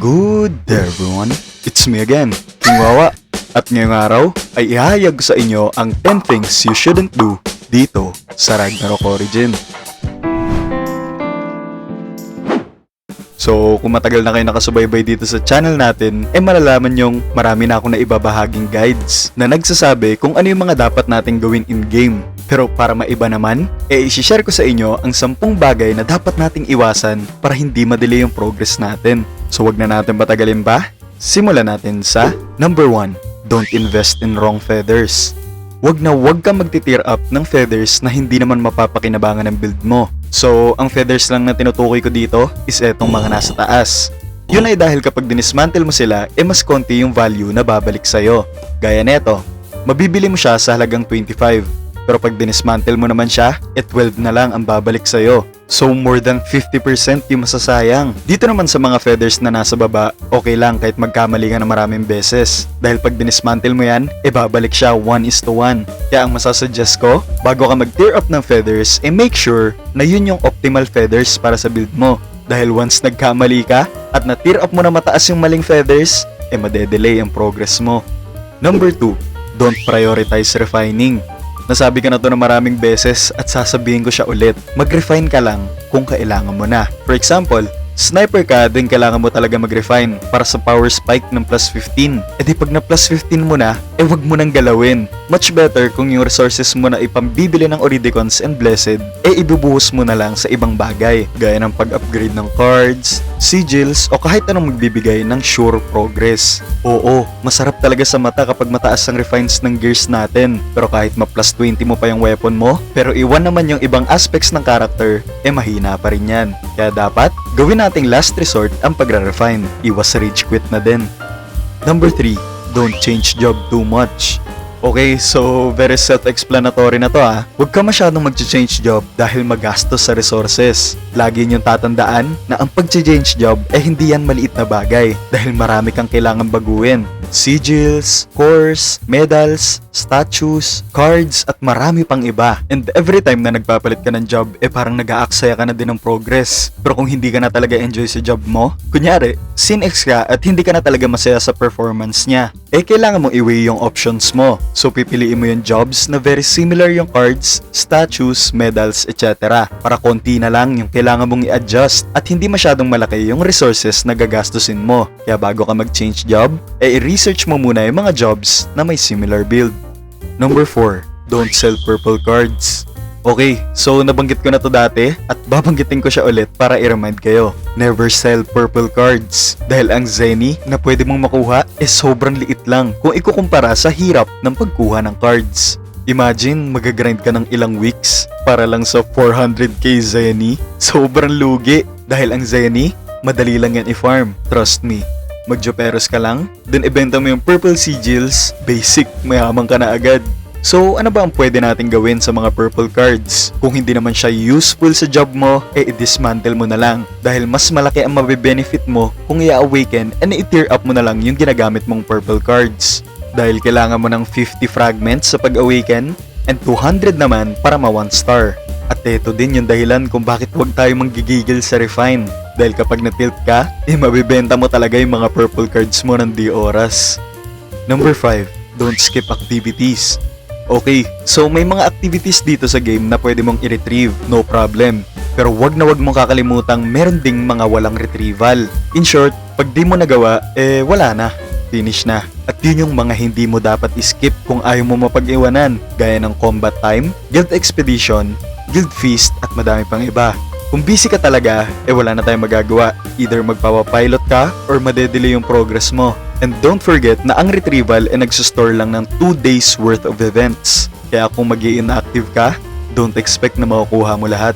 Good day everyone, it's me again, King Wawa. At ngayong araw ay ihahayag ko sa inyo ang 10 things you shouldn't do dito sa Ragnarok Origin. So, kung matagal na kayo nakasubaybay dito sa channel natin, eh malalaman nyong marami na akong naibabahaging guides na nagsasabi kung ano yung mga dapat nating gawin in-game. Pero para maiba naman, eh isi-share ko sa inyo ang 10 bagay na dapat nating iwasan para hindi madelay yung progress natin. So, wag na natin patagalin ba? Simulan natin sa number 1, don't invest in wrong feathers. Wag na wag kang magti-tear up ng feathers na hindi naman mapapakinabangan ng build mo. So, ang feathers lang na tinutukoy ko dito is etong mga nasa taas. Yun ay dahil kapag dinismantle mo sila, eh mas konti yung value na babalik sa'yo. Gaya neto, mabibili mo siya sa halagang 25. Pero pag dinismantle mo naman siya, eh 12 na lang ang babalik sa'yo. So more than 50% yung masasayang. Dito naman sa mga feathers na nasa baba, okay lang kahit magkamali ka na maraming beses. Dahil pag dinismantle mo yan, e babalik siya 1 is to 1. Kaya ang masasuggest ko, bago ka mag-tear up ng feathers, e make sure na yun yung optimal feathers para sa build mo. Dahil once nagkamali ka at na-tear up mo na mataas yung maling feathers, e madedelay ang progress mo. Number 2, don't prioritize refining. Nasabi ka na to na maraming beses at sasabihin ko siya ulit. Mag-refine ka lang kung kailangan mo na. For example, sniper ka din kailangan mo talaga mag-refine para sa power spike ng plus 15. E di pag na plus 15 mo na, eh wag mo nang galawin. Much better kung yung resources mo na ipambibili ng Oridicons and Blessed, eh ibubuhos mo na lang sa ibang bagay. Gaya ng pag-upgrade ng cards, sigils, o kahit anong magbibigay ng sure progress. Oo, masarap talaga sa mata kapag mataas ang refines ng gears natin. Pero kahit ma-plus 20 mo pa yung weapon mo, pero iwan naman yung ibang aspects ng character, eh mahina pa rin yan. Kaya dapat, gawin nating last resort ang pagre-refine. Iwas rage quit na din. Number 3, don't change job too much. Okay, so very self-explanatory na to ah. Huwag ka masyadong mag-change job dahil magastos sa resources. Lagi niyong tatandaan na ang pag-change job eh hindi yan maliit na bagay dahil marami kang kailangan baguhin. Sigils, cores, medals, statues, cards, at marami pang iba. And every time na nagpapalit ka ng job, eh parang nag-aaksaya ka na din ng progress. Pero kung hindi ka na talaga enjoy sa job mo, kunyari, sin X ka at hindi ka na talaga masaya sa performance niya, eh kailangan mong i-weigh yung options mo. So pipiliin mo yung jobs na very similar yung cards, statues, medals, etc. Para konti na lang yung kailangan mong i-adjust at hindi masyadong malaki yung resources na gagastusin mo. Kaya bago ka mag-change job, eh i-research mo muna yung mga jobs na may similar build. Number 4, don't sell purple cards. Okay, so nabanggit ko na to dati at babanggitin ko siya ulit para i-remind kayo. Never sell purple cards dahil ang Zenny na pwede mong makuha is sobrang liit lang kung ikukumpara sa hirap ng pagkuha ng cards. Imagine, magagrind ka ng ilang weeks para lang sa 400k Zenny. Sobrang lugi dahil ang Zenny, madali lang yan i-farm. Trust me. Magjoperos ka lang, then ibenta mo yung purple sigils, basic, mayaman ka na agad. So, ano ba ang pwede natin gawin sa mga purple cards? Kung hindi naman siya useful sa job mo, eh i-dismantle mo na lang. Dahil mas malaki ang mabe-benefit mo kung i-awaken and i-tear up mo na lang yung ginagamit mong purple cards. Dahil kailangan mo ng 50 fragments sa pag-awaken and 200 naman para ma 1 star. At ito din yung dahilan kung bakit huwag tayo manggigigil sa refine. Dahil kapag na-tilt ka, eh mabibenta mo talaga yung mga purple cards mo ng di oras. Number 5, don't skip activities. Okay, so may mga activities dito sa game na pwede mong i-retrieve, no problem. Pero wag na wag mong kakalimutang meron ding mga walang retrieval. In short, pag di mo nagawa, eh wala na. Finish na. At yun yung mga hindi mo dapat skip kung ayaw mo mapag-iwanan, gaya ng combat time, guild expedition, guild feast, at madami pang iba. Kung busy ka talaga, eh wala na tayong magagawa. Either magpapapilot ka or madedelay yung progress mo. And don't forget na ang retrieval ay nagsustore lang ng 2 days worth of events. Kaya kung mag inactive ka, don't expect na makukuha mo lahat.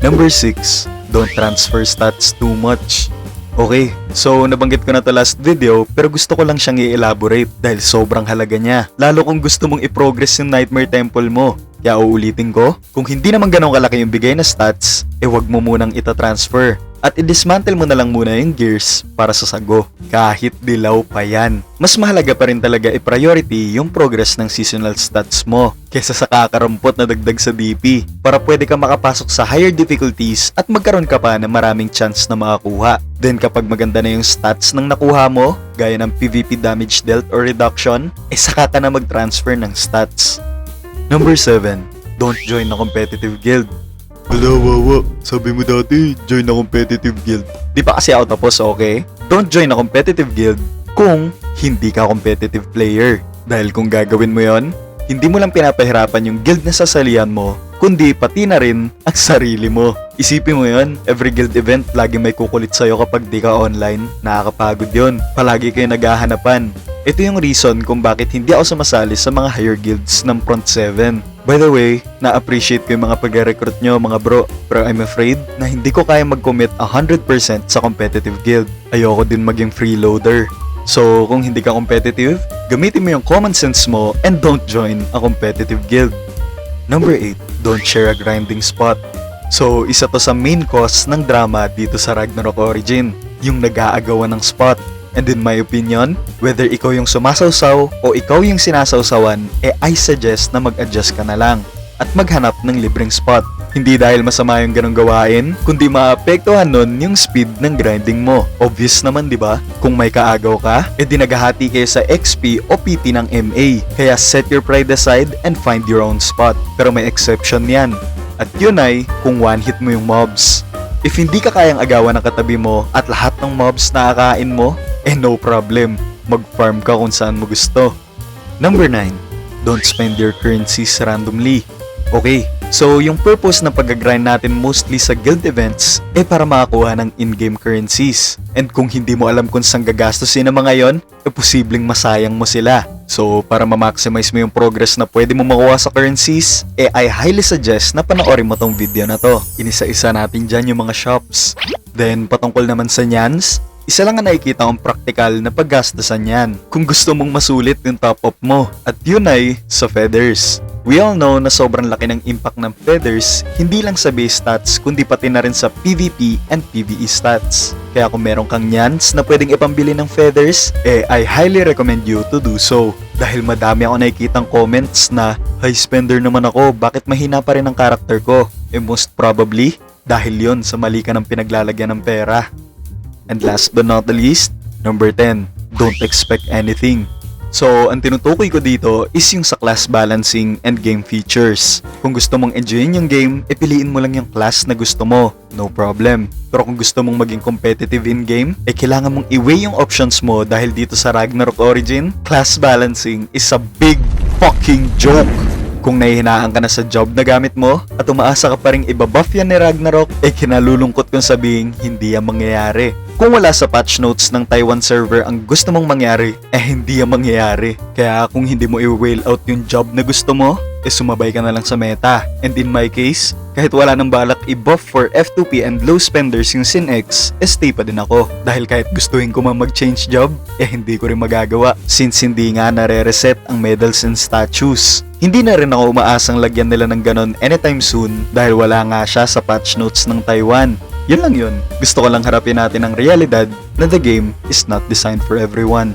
Number 6, don't transfer stats too much. Okay, so nabanggit ko na to last video pero gusto ko lang siyang i-elaborate dahil sobrang halaga niya. Lalo kung gusto mong i-progress yung Nightmare Temple mo. Kaya uulitin ko, kung hindi naman ganun kalaki yung bigay na stats, eh wag mo munang ita-transfer. At i-dismantle mo na lang muna yung gears para sa sago. Kahit dilaw pa yan. Mas mahalaga pa rin talaga i-priority yung progress ng seasonal stats mo kesa sa kakarampot na dagdag sa DP para pwede ka makapasok sa higher difficulties at magkaroon ka pa ng maraming chance na makakuha. Then kapag maganda na yung stats ng nakuha mo, gaya ng PvP damage dealt or reduction, eh saka ka na mag-transfer ng stats. Number 7. Don't join a competitive guild. Wala, wawa. Sabi mo dati, join a competitive guild. Di pa kasi ako tapos, okay? Don't join a competitive guild kung hindi ka competitive player. Dahil kung gagawin mo yon, hindi mo lang pinapahirapan yung guild na sasalihan mo, kundi pati na rin ang sarili mo. Isipin mo yon, every guild event lagi may kukulit sa'yo kapag di ka online. Nakakapagod yon. Palagi kayo naghahanapan. Ito yung reason kung bakit hindi ako sumasali sa mga higher guilds ng Front 7. By the way, na-appreciate ko yung mga pag-recruit nyo mga bro, pero I'm afraid na hindi ko kaya mag-commit 100% sa competitive guild. Ayoko din maging freeloader. So, kung hindi ka competitive, gamitin mo yung common sense mo and don't join a competitive guild. Number 8, don't share a grinding spot. So, isa to sa main cause ng drama dito sa Ragnarok Origin, yung nag-aagawan ng spot. And in my opinion, whether ikaw yung sumasawsaw o ikaw yung sinasawsawan, eh I suggest na mag-adjust ka na lang at maghanap ng libreng spot. Hindi dahil masama yung ganong gawain, kundi maapektuhan nun yung speed ng grinding mo. Obvious naman, di ba? Kung may kaagaw ka, edi naghahati kayo sa XP o PP ng MA. Kaya set your pride aside and find your own spot. Pero may exception yan. At yun ay kung one hit mo yung mobs. If hindi ka kayang agawan ng katabi mo at lahat ng mobs na akain mo, eh no problem. Mag-farm ka kung saan mo gusto. Number 9. Don't spend your currencies randomly. Okay, so yung purpose ng pag-grind natin mostly sa guild events eh para makakuha ng in-game currencies. And kung hindi mo alam kung saan gagastusin ang mga yon, eh posibleng masayang mo sila. So para ma-maximize mo yung progress na pwede mo makuha sa currencies, eh I highly suggest na panoorin mo tong video na to. Inisa-isa natin dyan yung mga shops. Then patungkol naman sa nyans, isa lang ang nakikita kong praktikal na paggastasan yan kung gusto mong masulit yung top up mo at yun ay sa feathers. We all know na sobrang laki ng impact ng feathers hindi lang sa base stats kundi pati na rin sa PvP and PvE stats. Kaya kung meron kang nyans na pwedeng ipambili ng feathers, eh I highly recommend you to do so. Dahil madami ako nakikitang comments na high spender naman ako, bakit mahina pa rin ang karakter ko? Eh most probably, dahil yon sa mali ka ng pinaglalagyan ng pera. And last but not the least, number 10, don't expect anything. So, ang tinutukoy ko dito is yung sa class balancing and game features. Kung gusto mong enjoyin yung game, ipiliin mo lang yung class na gusto mo. No problem. Pero kung gusto mong maging competitive in game, eh kailangan mong i-weigh yung options mo dahil dito sa Ragnarok Origin, class balancing is a big fucking joke. Kung nahihinaan ka na sa job na gamit mo at umaasa ka pa rin ibabuff yan ni Ragnarok, eh kinalulungkot kong sabihin hindi yan mangyayari. Kung wala sa patch notes ng Taiwan server ang gusto mong mangyari, eh hindi yan mangyayari. Kaya kung hindi mo i-whale out yung job na gusto mo, eh sumabay ka na lang sa meta. And in my case, kahit wala nang balak i-buff for F2P and low spenders yung SynX, eh stay pa din ako. Dahil kahit gustuhin ko man mag-change job, eh hindi ko rin magagawa since hindi nga nare-reset ang medals and statues. Hindi na rin ako umaasang lagyan nila ng ganon anytime soon dahil wala nga siya sa patch notes ng Taiwan. Yun lang yun. Gusto ko lang harapin natin ang realidad na the game is not designed for everyone.